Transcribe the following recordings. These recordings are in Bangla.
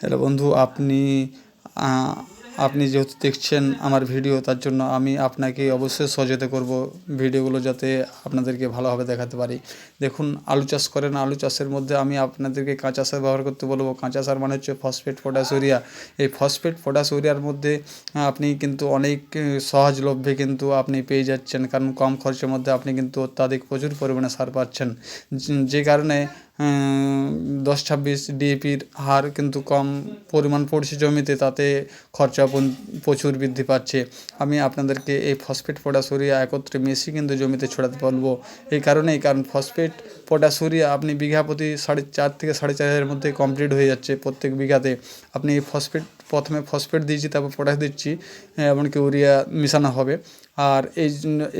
হ্যালো বন্ধু, আপনি আপনি যেহেতু দেখছেন আমার ভিডিও, তার জন্য আমি আপনাকে অবশ্যই সচেত করব ভিডিওগুলো যাতে আপনাদেরকে ভালোভাবে দেখাতে পারি। দেখুন, আলু চাষ করেন, আলু চাষের মধ্যে আমি আপনাদেরকে কাঁচা সার ব্যবহার করতে বলব। কাঁচা সার মানে হচ্ছে ফসফেট পটাশ ইউরিয়া এই ফসফেট পটাশ ইউরিয়ার মধ্যে আপনি কিন্তু অনেক সহজলভ্যে কিন্তু আপনি পেয়ে যাচ্ছেন। কারণ কম খরচের মধ্যে আপনি কিন্তু অত্যাধিক প্রচুর পরিমাণে সার পাচ্ছেন। যে কারণে দশ ছাব্বিশ ডিএপির হার কিন্তু কম পরিমাণ পড়ছে জমিতে, তাতে খরচা প্রচুর বৃদ্ধি পাচ্ছে। আমি আপনাদেরকে এই ফসফেট পটাশোরিয়া একত্রে মেশি কিন্তু জমিতে ছড়াতে পারব এই কারণেই, কারণ ফসফেট পটাশোরিয়া আপনি বিঘা প্রতি সাড়ে চার থেকে সাড়ে চার হাজারের মধ্যে কমপ্লিট হয়ে যাচ্ছে প্রত্যেক বিঘাতে। আপনি এই ফসফেট প্রথমে ফসফেট দিয়েছি, তারপর পটাশ দিচ্ছি এমনকি ইউরিয়া মেশানো হবে। আর এই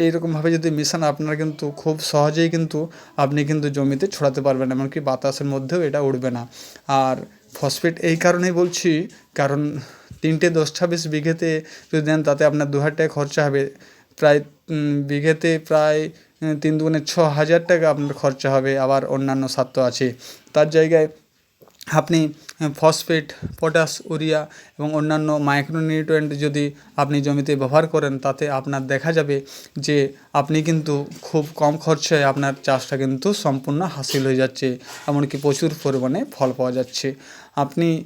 এইরকমভাবে যদি মেশান, আপনার কিন্তু খুব সহজেই কিন্তু আপনি কিন্তু জমিতে ছড়াতে পারবেন, এমনকি বাতাসের মধ্যেও এটা উঠবে না। আর ফসফেট এই কারণেই বলছি, কারণ তিনটে দশ ছাব্বিশ বিঘেতে যদি দেন, তাতে আপনার দু হাজার টাকা খরচা হবে। প্রায় বিঘেতে প্রায় তিন দুগুণে ছ হাজার টাকা আপনার খরচা হবে, আবার অন্যান্য স্বার্থ আছে। তার জায়গায় আপনি ফসফেট, পটাশ, ইউরিয়া এবং অন্যান্য মাইক্রোনিউট্রিয়েন্ট যদি আপনি জমিতে ব্যবহার করেন, তাতে আপনার দেখা যাবে যে আপনি কিন্তু খুব কম খরচায় আপনার চাষটা কিন্তু সম্পূর্ণ হাসিল হয়ে যাচ্ছে। এমনকি প্রচুর পরিমাণে ফল পাওয়া যাচ্ছে। আপনি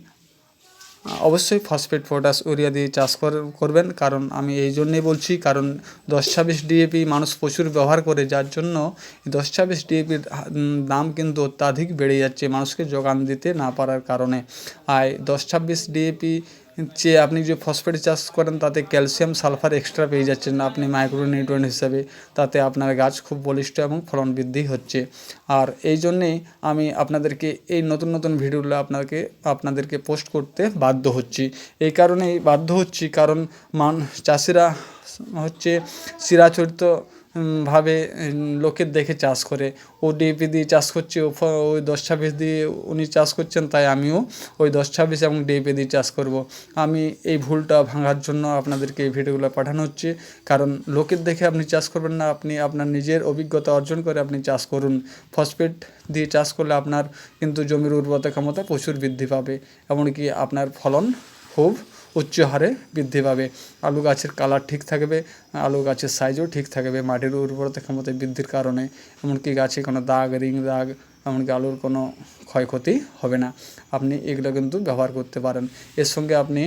অবশ্যই ফসফেট পটাশ ইউরিয়া দিয়ে চাষ কর- করবেন। কারণ আমি এই জন্যেই বলছি, কারণ দশ ছাব্বিশ ডিএপি মানুষ প্রচুর ব্যবহার করে, যার জন্য দশ ছাব্বিশ ডিএপির দাম কিন্তু অত্যাধিক বেড়ে যাচ্ছে মানুষকে যোগান দিতে না পারার কারণে। আর দশ ছাব্বিশ ডিএপি চেয়ে আপনি যে ফসফেট চাষ করেন, তাতে ক্যালসিয়াম সালফার এক্সট্রা পেয়ে যাচ্ছেন। আপনি মাইক্রোনিউট্রিয়েন্ট হিসাবে, তাতে আপনার গাছ খুব বলিষ্ঠ এবং ফলন বৃদ্ধি হচ্ছে। আর এই জন্যেই আমি আপনাদেরকে এই নতুন নতুন ভিডিওগুলো আপনাকে, আপনাদেরকে পোস্ট করতে বাধ্য হচ্ছি। এই কারণেই বাধ্য হচ্ছি, কারণ মান, চাষিরা হচ্ছে চিরাচরিত ভাবে লোকের দেখে চাষ করে। ও ডিএপি দিয়ে চাষ করছে, ও ওই দশ ছাব্বিশ দিয়ে উনি চাষ করছেন, তাই আমিও ওই দশ ছাব্বিশ এবং ডিএপি দিয়ে চাষ করব। আমি এই ভুলটা ভাঙার জন্য আপনাদেরকে এই ভিডিওগুলো পাঠানো হচ্ছে। কারণ লোকের দেখে আপনি চাষ করবেন না, আপনি আপনার নিজের অভিজ্ঞতা অর্জন করে আপনি চাষ করুন। ফসফেট দিয়ে চাষ করলে আপনার কিন্তু জমির উর্বরতা ক্ষমতা প্রচুর বৃদ্ধি পাবে, এমনকি আপনার ফলন খুব উচ্চ হারে বৃদ্ধি পাবে। আলু গাছের কালার ঠিক থাকবে, আলু গাছের সাইজও ঠিক থাকবে। মাটির উর্বরতা ক্ষমতা বৃদ্ধির কারণে। এমনকি গাছে কোনো দাগ, রিং দাগ এমনকি আলুর কোনো ক্ষয়ক্ষতি হবে না। আপনি এগুলো কিন্তু ব্যবহার করতে পারেন। এর সঙ্গে আপনি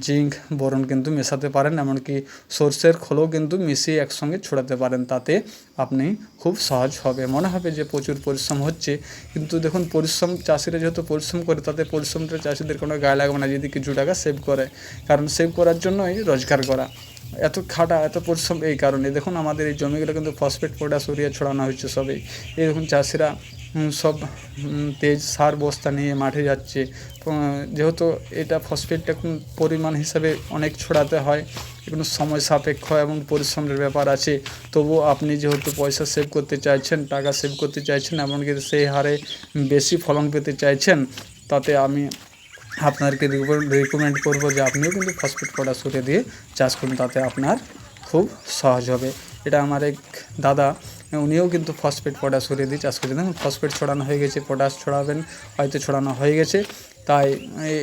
জিঙ্ক, বোরন কিন্তু মেশাতে পারেন, এমনকি সর্ষের খোলও কিন্তু মিশিয়ে একসঙ্গে ছড়াতে পারেন। তাতে আপনি খুব সহজ হবে। মনে হবে যে প্রচুর পরিশ্রম হচ্ছে। কিন্তু দেখুন, পরিশ্রম, চাষিরা যেহেতু পরিশ্রম করে, তাতে পরিশ্রমটা চাষিদের কোনো গায়ে লাগবে না, যদি কিছু টাকা সেভ করে। কারণ সেভ করার জন্যই রোজগার করা। এত খাটা, এত পরিশ্রম এই কারণে। দেখুন, আমাদের এই জমিগুলো কিন্তু ফসফেট পটাশ ইউরিয়া ছড়ানো হচ্ছে সবই। এই দেখুন, চাষিরা সব তেজ, সার বস্তা নিয়ে মাঠে যাচ্ছে। যেহেতু এটা ফসফেটটা পরিমাণ হিসাবে অনেক ছড়াতে হয় এগুলো সময় সাপেক্ষ এবং পরিশ্রমের ব্যাপার আছে, তবুও আপনি যেহেতু পয়সা সেভ করতে চাইছেন, টাকা সেভ করতে চাইছেন, এমনকি সেই হারে বেশি ফলন পেতে চাইছেন, তাতে আমি আপনাকে রিকমেন্ড করব যে আপনিও কিন্তু ফসফেট পটাশ উঠে দিয়ে চাষ করুন, তাতে আপনার খুব সহজ হবে। এটা আমার এক দাদা উনিও কিন্তু ফসফেট পটাশ করে দিয়ে চাষ করছেন দেখুন ফসফেট ছড়ানো হয়ে গেছে পটাশ ছড়াবেন, হয়তো ছড়ানো হয়ে গেছে। তাই,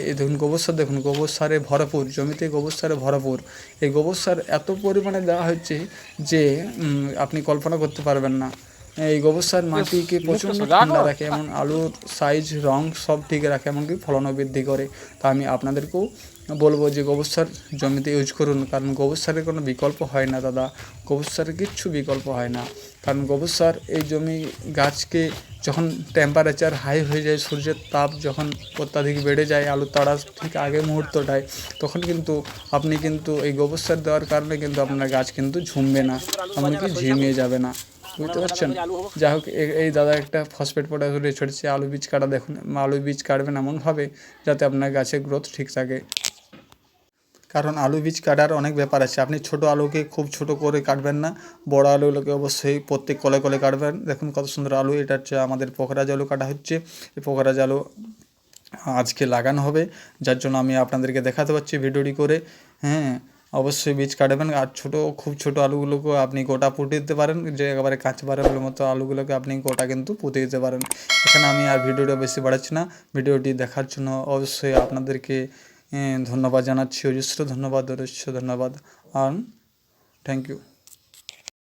এই দেখুন গোবর সার দেখুন গোবর সারে ভরপুর, জমিতে গোবর সারে ভরপুর। এই গোবর সার এত পরিমাণে দেওয়া হচ্ছে যে আপনি কল্পনা করতে পারবেন না। এই গোবর সার মাটিকে প্রচণ্ড ঠান্ডা রাখে এমন আলুর সাইজ রং সব ঠিক রাখে এমনকি ফলনও বৃদ্ধি করে। তা আমি আপনাদেরকেও বলব যে গোবর সার জমিতে ইউজ করুন কারণ গোবর সারের কোনো বিকল্প হয় না দাদা। গোবর সারের কিচ্ছু বিকল্প হয় না। কারণ গোবর সার এই জমি গাছকে যখন টেম্পারেচার হাই হয়ে যায়, সূর্যের তাপ যখন অত্যাধিক বেড়ে যায়, আলু তাড়া ঠিক আগে মুহূর্তটায়, তখন কিন্তু আপনি কিন্তু এই গোবর সার দেওয়ার কারণে কিন্তু আপনার গাছ কিন্তু ঝুমবে না, এমনকি ঝিমিয়ে যাবে না। বুঝতে পারছেন? যাই হোক এই দাদা একটা ফসফেট পটাশ ছড়িয়েছে, আলু বীজ কাটা দেখুন, আলু বীজ কাটবেন এমনভাবে যাতে আপনার গাছের গ্রোথ ঠিক থাকে। কারণ আলু বীজ কাটার অনেক ব্যাপার আছে। আপনি ছোট আলুকে খুব ছোট করে কাটবেন না। বড় আলুগুলোকে অবশ্যই প্রত্যেক কলে কলে কাটবেন। দেখুন কত সুন্দর আলু। এটা হচ্ছে আমাদের পোখরাজ আলু কাটা হচ্ছে। এই পোখরাজ আলু আজকে লাগানো হবে। যার জন্য আমি আপনাদেরকে দেখাতে পাচ্ছি ভিডিওটি করে। হ্যাঁ অবশ্যই বীজ কাটবেন। আর ছোটো, খুব ছোটো আলুগুলোকেও আপনি গোটা পুঁতে দিতে পারেন। যে একেবারে কাঁচা বারের মতো আলুগুলোকে আপনি গোটা কিন্তু পুঁতে দিতে পারেন। এখানে আমি আর ভিডিওটা বেশি বাড়াচ্ছি না। ভিডিওটি দেখার জন্য অবশ্যই আপনাদেরকে ধন্যবাদ জানাচ্ছি অজস্র ধন্যবাদ অজস্র ধন্যবাদ। আর থ্যাংক ইউ